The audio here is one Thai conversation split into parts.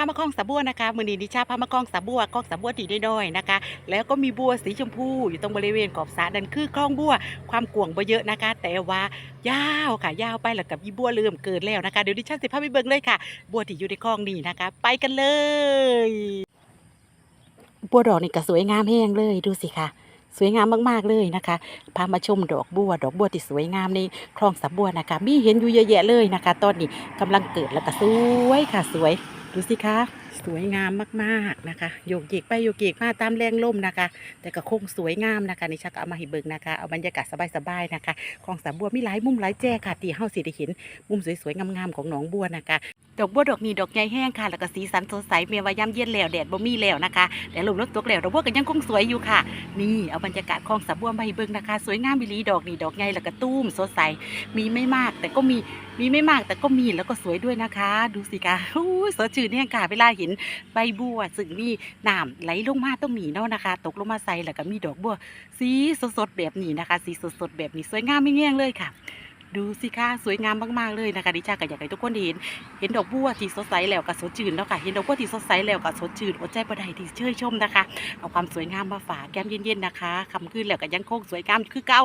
ผ้ามาคล้องสะบัวนะคะมือนีดิชาพามาคล้องสะบัวคล้องสะบัวตีน้อยนะคะ แล้วก็มีบัวสีชมพูอยู่ตรงบริเวณขอบสระนั่นคือคลองบัว ความกว้างบ่เยอะนะคะ แต่ว่ายาวค่ะยาวไปแล้วกับยีบัวเริ่มเกิดแล้วนะคะเดี๋ยวดิฉันสิพาไปเบิ่งเลยค่ะ บัวที่อยู่ในคลองนี่นะคะ ไปกันเลย บัวดอกนี่ก็สวยงามแห้งเลยดูสิค่ะสวยงามมากๆเลยนะคะ พามาชมดอกบัว ดอกบัวที่สวยงามในคลองสะบัวนะคะ มีเห็นอยู่เยอะแยะเลยนะคะ ตอนนี้กำลังเกิดแล้วก็สวยค่ะสวย ดูสิคะสวยงามมากๆนะคะโยกเยกไปโยกเยกมาตามแรงลมนะคะ แต่ก็คงสวยงามนะคะนี่ชักเอามาให้เบิ่งนะคะเอาบรรยากาศสบายๆนะคะของสามบัวมีหลายมุมหลายแจ้ค่ะที่เฮาสิได้เห็นมุมสวยๆงามๆของหนองบัวนะคะ ดอกบัวดอกนี้ดอกใหญ่แห้งค่ะ แล้วก็สีสันสดใสเมียว่ายามเย็นแล้วแดดบ่มีแล้วนะคะแต่ลมลดตกแล้วดอกบัวก็ยังคงสวยอยู่ค่ะ นี่เอาบรรยากาศคลองสะบัวให้เบิ่งนะคะ สวยงามบิลีดอกนี่ดอกใหญ่แล้วก็ตุ้มสดใส มีไม่มากแต่ก็มีมีไม่มากแต่ก็มีแล้วก็สวยด้วยนะคะ ดูสิคะอู้สดชื่นเนี่ยค่ะเวลาเห็นใบบัวซึ่งมีน้ำไหลลงมาตรงนี้เนาะนะคะ ตกลงมาใส่แล้วก็มีดอกบัวสีสดๆแบบนี้นะคะ สีสดๆแบบนี้สวยงามไม่เงี้ยงเลยค่ะ ดูสิคะสวยงามมากๆเลยนะคะดิฉันก็อยากให้ทุกคนเห็น เห็นดอกบัวที่สดใสแล้วก็สดชื่นแล้วค่ะเห็นดอกบัวที่สดใสแล้วก็สดชื่นอดใจบ่ได้ที่เชยชมนะคะเอาความสวยงามมาฝากแก้มเย็นๆนะคะคำขึ้นแล้วก็ยังคงสวยงามคือเก่า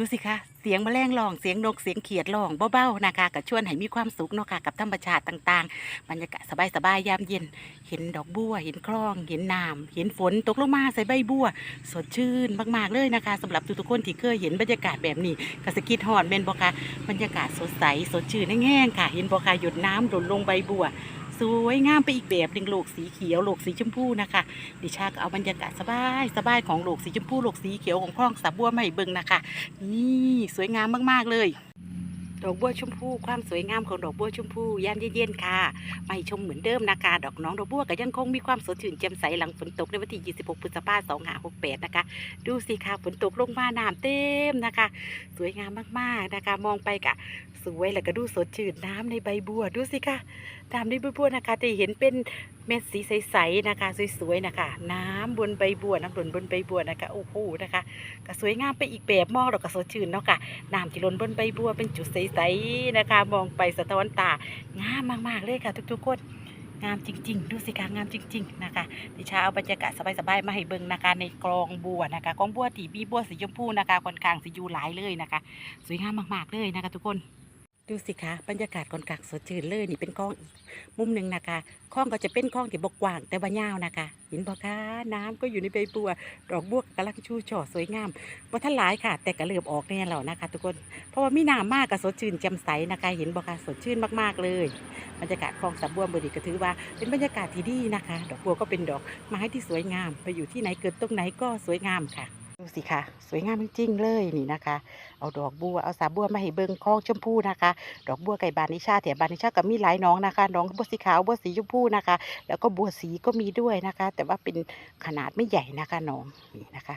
ดูสิคะ เสียงแมลงร้อง เสียงนก เสียงเขียดร้องเบาๆนะคะก็ชวนให้มีความสุขเนาะค่ะกับธรรมชาติต่างๆ บรรยากาศสบายๆ ยามเย็น เห็นดอกบัว เห็นคลอง เห็นน้ำเห็นฝนตกลงมาใส่ใบบัว สดชื่นมากๆเลยนะคะสำหรับทุกๆคนที่เคยเห็นบรรยากาศแบบนี้ก็สกิดฮอดเมนบอคะบรรยากาศสดใส สดชื่นแห้งๆค่ะ เห็นบอคะหยดน้ำหล่นลงใบบัว สวยงามไปอีกแบบหนึ่งโลกสีเขียวโลกสีชมพูนะคะ ดิชาก็เอาบรรยากาศสบายสบายของโลกสีชมพูโลกสีเขียวของคลองสะบัวมาให้เบิ่งนะคะ นี่สวยงามมากๆเลยดอกบัวชมพูความสวยงามของดอกบัวชมพูยามเย็นๆค่ะมาชมเหมือนเดิมนะคะดอกน้องดอกบัวก็ยังคงมีความสดชื่นแจ่มใสหลังฝนตกในวันที่ 26 พฤษภาคม 2568 นะคะ ดูสิค่ะฝนตกลงมาน้ำเต็มนะคะ สวยงามมากๆนะคะ มองไปกะสวยแล้วก็ดูสดชื่นน้ำในใบบัวดูสิคะน้ำในใบบัวนะคะจะเห็นเป็นเม็ดสีใสๆนะคะ สวยๆนะคะ น้ำบนใบบัวน้ำหล่นบนใบบัวนะคะโอ้โหนะคะก็สวยงามไปอีกแบบมองแล้วก็สดชื่นเนาะค่ะน้ำที่หล้นบนใบบัวเป็นจุดใสๆนะคะ มองไปสะท้อนตางามมากๆเลยค่ะ ทุกๆคนงามจริง ๆ ดูสิคะงามจริง ๆ นะคะ ดิฉันเอาบรรยากาศสบายๆมาให้เบิ่งนะคะในกลองบัวนะคะกลองบัวที่มีบัวสีชมพูนะคะค่อนข้างสียูหลายเลยนะคะ สวยงามมากๆเลยนะคะทุกคน ดูสิคะบรรยากาศค่อนข้างสดชื่นเลยนี่เป็นคลองอีกมุมหนึ่งนะคะคลองก็จะเป็นคลองที่บกกว้างแต่ว่ายาวนะคะเห็นบ่คะน้ำก็อยู่ในใบบัว ดอกบัวกำลังชูช่อสวยงามบ่ทันหลายค่ะ แต่ก็เริ่มออกแน่แล้วนะคะ ทุกคนเพราะว่ามีน้ำมากกับสดชื่นแจ่มใสนะคะเห็นบ่คะสดชื่นมากๆเลย บรรยากาศคลองสะบัวเบอดีก็ถือว่า เป็นบรรยากาศที่ดีนะคะ ดอกบัวก็เป็นดอกไม้ที่สวยงาม ไปอยู่ที่ไหนเกิดตรงไหนก็สวยงามค่ะ สิคะสวยงามจริงๆเลยนี่นะคะ เอาดอกบัวเอาสาบัวมาให้เบิ้งคลองชมพูนะคะ ดอกบัวไก่บานนิชาแถบานนิชาก็มีหลายน้องนะคะ น้องบัวสีขาวบัวสีชมพูนะคะ แล้วก็บัวสีก็มีด้วยนะคะ แต่ว่าเป็นขนาดไม่ใหญ่นะคะน้องนี่นะคะ